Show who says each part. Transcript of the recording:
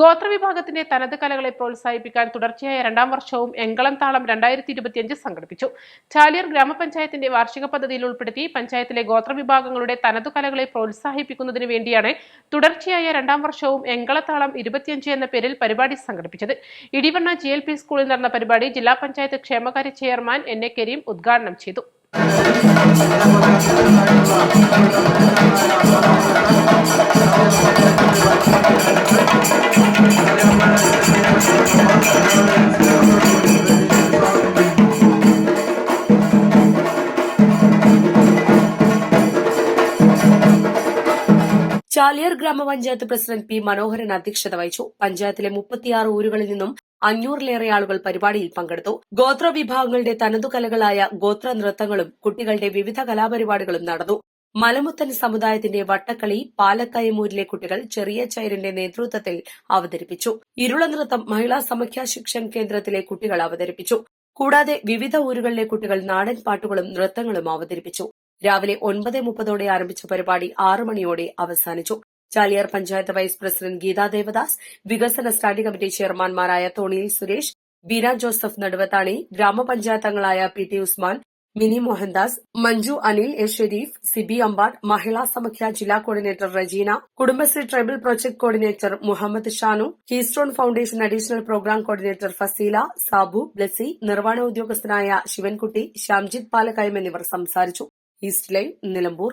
Speaker 1: ഗോത്രവിഭാഗത്തിന്റെ തനത് കലകളെ പ്രോത്സാഹിപ്പിക്കാൻ തുടർച്ചയായ രണ്ടാം വർഷവും എങ്കളം താളം രണ്ടായിരത്തി ഇരുപത്തിയഞ്ച് സംഘടിപ്പിച്ചു. ചാലിയർ ഗ്രാമപഞ്ചായത്തിന്റെ വാർഷിക പദ്ധതിയിൽ ഉൾപ്പെടുത്തി പഞ്ചായത്തിലെ ഗോത്രവിഭാഗങ്ങളുടെ തനതു കലകളെ പ്രോത്സാഹിപ്പിക്കുന്നതിന് വേണ്ടിയാണ് തുടർച്ചയായ രണ്ടാം വർഷവും എങ്കളത്താളം ഇരുപത്തിയഞ്ച് എന്ന പേരിൽ പരിപാടി സംഘടിപ്പിച്ചത്. ഇടിവണ്ണ ജി എൽ പി സ്കൂളിൽ നടന്ന പരിപാടി ജില്ലാ പഞ്ചായത്ത് ക്ഷേമകാര്യ ചെയർമാൻ എൻ എ കരീം ഉദ്ഘാടനം ചെയ്തു.
Speaker 2: ചാലിയാർ ഗ്രാമപഞ്ചായത്ത് പ്രസിഡന്റ് പി മനോഹരൻ അധ്യക്ഷത വഹിച്ചു. പഞ്ചായത്തിലെ മുപ്പത്തിയാറ് ഊരുകളിൽ നിന്നും അഞ്ഞൂറിലേറെ ആളുകൾ പരിപാടിയിൽ പങ്കെടുത്തു. ഗോത്ര വിഭാഗങ്ങളുടെ തനതു കലകളായ ഗോത്ര നൃത്തങ്ങളും കുട്ടികളുടെ വിവിധ കലാപരിപാടികളും നടന്നു. മലമുത്തൻ സമുദായത്തിന്റെ വട്ടക്കളി പാലക്കയമൂരിലെ കുട്ടികൾ ചെറിയ ചൈരന്റെ നേതൃത്വത്തിൽ അവതരിപ്പിച്ചു. ഇരുള നൃത്തം മഹിളാ സമഖ്യ ശിക്ഷൺ കേന്ദ്രത്തിലെ കുട്ടികൾ അവതരിപ്പിച്ചു. കൂടാതെ വിവിധ ഊരുകളിലെ കുട്ടികൾ നാടൻ പാട്ടുകളും നൃത്തങ്ങളും അവതരിപ്പിച്ചു. രാവിലെ ഒൻപത് മുപ്പതോടെ ആരംഭിച്ച പരിപാടി ആറു മണിയോടെ അവസാനിച്ചു. ചാലിയാർ പഞ്ചായത്ത് വൈസ് പ്രസിഡന്റ് ഗീതാ ദേവദാസ് വികസന സ്റ്റാൻഡിംഗ് കമ്മിറ്റി ചെയർമാൻമാരായ തോണിയിൽ Suresh Beena Joseph നടുവത്താണി ഗ്രാമപഞ്ചായത്തങ്ങളായ P T Usman Mini Mohandas Manju Anil A Sherif Siby Ambad Mahila Samakhya ജില്ലാ coordinator Rejeena Kudumbashree tribal project coordinator Muhammad Shanu Keystone Foundation additional programme coordinator Faseela Sabu Blessy നിർവഹണ ഉദ്യോഗസ്ഥനായ ശിവൻകുട്ടി ശ്യാംജിത് പാലക്കയം എന്നിവർ സംസാരിച്ചു. East line Nilambur.